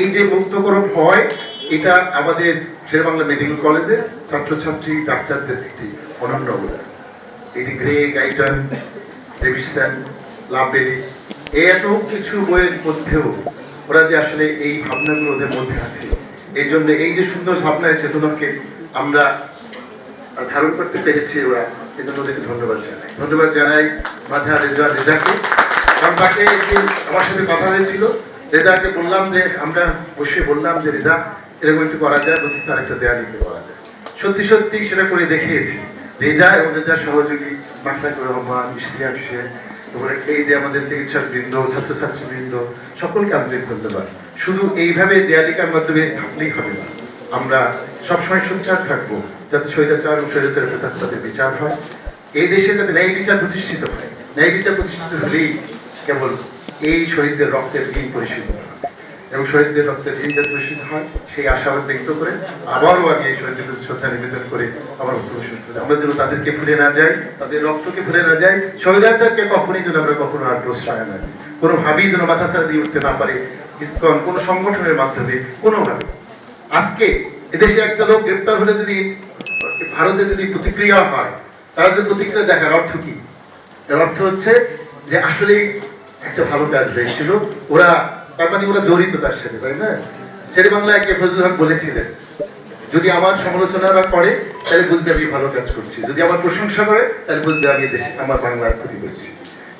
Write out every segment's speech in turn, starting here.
এই যে মুক্ত করো ভয় এটা আমাদের শেরবাংলা মেডিকেল কলেজের ছাত্রছাত্রী, ডাক্তারদের একটি অনন্য অবদান। এই গ্রে, গাইটন ডেভিসন লাভবেরি এত কিছু বইয়ের মধ্যেও ওরা যে আসলে এই ভাবনাগুলো ওদের মধ্যে আছে। এই জন্য এই যে সুন্দর ভাবনায় চেতনাকে আমরা ধারণ করতে পেরেছি ওরা এই জন্য ওদেরকে ধন্যবাদ জানাই। ধন্যবাদ জানাই মাঝে রেজা রেজাকে। কারণ তাকে আমার সাথে কথা হয়েছিল। রেজাকে বললাম যে, আমরা বসে বললাম যে, রেজা, এরকম একটু করা যায়, বলছি, স্যার, একটা দেয়া লিখতে করা যায়। সত্যি সত্যি সেটা করে দেখিয়েছি। রেজা এবং রেজার সহযোগী মাখলাকুর রহমান ইশতিয়াক শেখ তারপরে এই যে আমাদের চিকিৎসক বৃন্দ ছাত্রছাত্রী বৃন্দ সকলকে আন্তরিক ধন্যবাদ। শুধু এইভাবে দেয়ালিকার মাধ্যমে থাকলেই হবে না। আমরা সবসময় সোচ্চার থাকব, যাতে স্বৈরাচার এবং স্বৈরাচারের প্রতি তাদের বিচার হয়। এই দেশে যাতে ন্যায় বিচার প্রতিষ্ঠিত হয়, ন্যায় বিচার প্রতিষ্ঠিত হলেই কেবল এই শহীদদের রক্তের ঋণ পরিশোধ এবং শহীদদের রক্তের ঋণ যাতে পরিশোধ হয়, সেই আশাবাদ ব্যক্ত করে আবারও আমি এই শহীদদের প্রতি শ্রদ্ধা নিবেদন করে আমার বক্তব্য শেষ করি। আমরা যেন তাদেরকে ভুলে না যাই, তাদের রক্তকে ভুলে না যাই, স্বৈরাচারকে কখনই যেন আমরা কখনো আর প্রশ্রয় না কোনোভাবেই যেন মাথা ছাড়া দিয়ে উঠতে না পারে ইসকন, কোনো সংগঠনের মাধ্যমে, কোনোভাবে। আজকে এদেশে একটা লোক গ্রেপ্তার হলে যদি, ভারতে যদি প্রতিক্রিয়া হয় তারা যদি প্রতিক্রিয়া দেখার অর্থ কি? এর অর্থ হচ্ছে যে আসলেই একটা ভালো কাজ হয়েছিল। ওরা, তার মানে ওরা জড়িত তার সাথে, তাই না? শেরে বাংলা একে হক বলেছিলেন, যদি আমার সমালোচনা করে, তাহলে বুঝবে আমি ভালো কাজ করছি। যদি আমার প্রশংসা করে, তাহলে বুঝবে আমি দেশে, আমার বাংলার ক্ষতি করছি।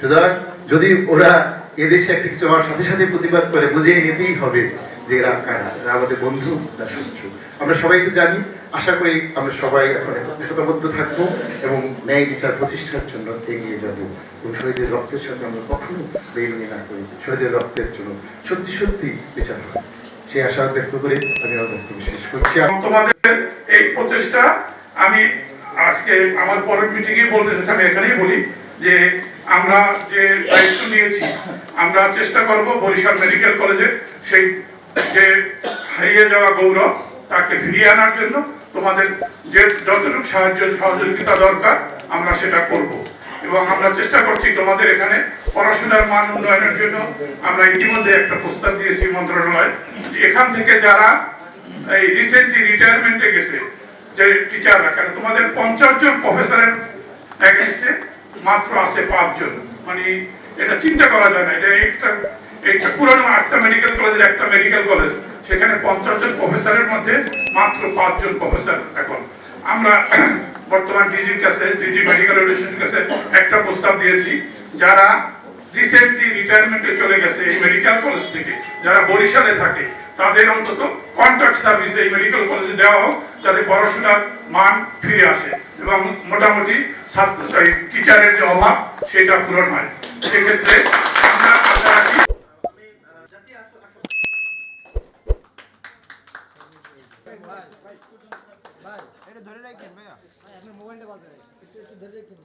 সুতরাং যদি ওরা এদেশে একটা কিছু আমার সাথে সাথে প্রতিবাদ করে বুঝিয়ে নিতেই হবে। যে এরা কারা আমাদের বন্ধু না শত্রু। আমরা সবাই তো জানি, আশা করি আমরা সবাই এখন একতাবদ্ধ থাকব এবং ন্যায় বিচার প্রতিষ্ঠার জন্য এগিয়ে যাব। এবং শহীদের রক্তের সাথে আমরা কখনো বেইমানি না করি। শহীদের রক্তের জন্য সত্যি সত্যি বিচার হয়। সেই আশা ব্যক্ত করে আমি আমার শেষ করছি। তোমাদের এই প্রচেষ্টা আমি আজকে আমার পরের মিটিংয়ে বলতে চাচ্ছি, আমি এখানেই বলি যে আমরা যে দায়িত্ব নিয়েছি, আমরা চেষ্টা করব বরিশাল মেডিকেল কলেজে সেই যে হারিয়ে যাওয়া গৌরব তাকে ফিরিয়ে আনার জন্য তোমাদের যে যতটুকু সাহায্য, সহযোগিতা দরকার, আমরা সেটা করব। এবং আমরা চেষ্টা করছি তোমাদের এখানে পড়াশোনার মান উন্নয়নের জন্য। আমরা ইতিমধ্যে একটা প্রস্তাব দিয়েছি মন্ত্রণালয় এখান থেকে যারা এই রিসেন্টলি রিটায়ারমেন্টে গেছে, যে টিচাররা কেন তোমাদের পঞ্চাশ জন প্রফেসরের মাত্র আছে পাঁচজন। মানে এটা চিন্তা করা যায় না, এটা একটা একটা পুরনো একটা মেডিকেল কলেজের একটা মেডিকেল কলেজ সেখানে পঞ্চাশ জন প্রফেসরের মধ্যে মাত্র পাঁচজন প্রফেসর এখন। আমরা বর্তমান ডিজির কাছে ডিজি মেডিকেল এডুকেশনের কাছে একটা প্রস্তাব দিয়েছি, যারা রিসেন্টলি রিটায়ারমেন্টে চলে গেছে এই মেডিকেল কলেজ থেকে, যারা বরিশালে থাকে, তাদের অন্তত কন্ট্রাক্ট সার্ভিস এই মেডিকেল কলেজে দেওয়া হোক, যাতে পড়াশোনার মান ফিরে আসে এবং মোটামুটি ছাত্র টিচারের যে অভাব, সেটা পূরণ হয়। সেক্ষেত্রে আমরা ভাই এটা ধরে রাখেন ভাইয়া। ভাই আপনার মোবাইলটা বাজে। একটু ধরে রাখেন।